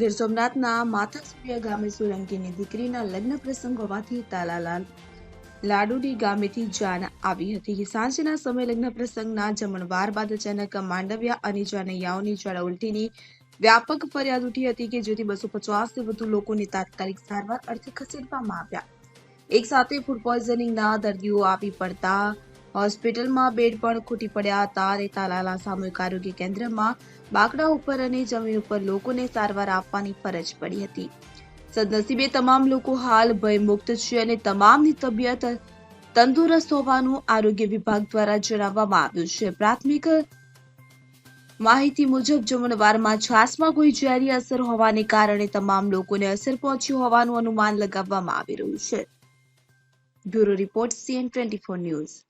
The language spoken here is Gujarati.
ગીર સોમનાથના માથાસુરિયા ગામે સોલંકીની દીકરીના લગ્ન પ્રસંગ હોવાથી તાલાલાલ લાડુડી ગામેથી જાન આવી હતી. સાંજના સમય લગ્ન પ્રસંગના જમણવાર બાદ અચાનક માંડવ્યા અને જાનૈયાઓની જ્વાળા ઉલટીની વ્યાપક ફરિયાદ ઉઠી હતી કે જેથી બસો પચાસથી વધુ લોકોને તાત્કાલિક સારવાર અર્થે ખસેડવામાં આવ્યા. એક સાથે ફૂડ પોઈઝનિંગના દર્દીઓ આવી પડતા હોસ્પિટલમાં બેડ પણ ખૂટી પડ્યા હતા. અને તાલાલા સામૂહિક આરોગ્ય કેન્દ્રમાં બાકડા ઉપર અને જમીન ઉપર લોકોને સારવાર આપવાની ફરજ પડી હતી. સદનસીબે તમામ લોકો હાલ ભયમુક્ત છે અને તમામની તબિયત તંદુરસ્ત હોવાનું આરોગ્ય વિભાગ દ્વારા જણાવવામાં આવ્યું છે. પ્રાથમિક માહિતી મુજબ, જમણવારમાં છાસમાં કોઈ ઝેરી અસર હોવાને કારણે તમામ લોકોને અસર પહોંચી હોવાનું અનુમાન લગાવવામાં આવી રહ્યું છે. Bureau report CN twenty news.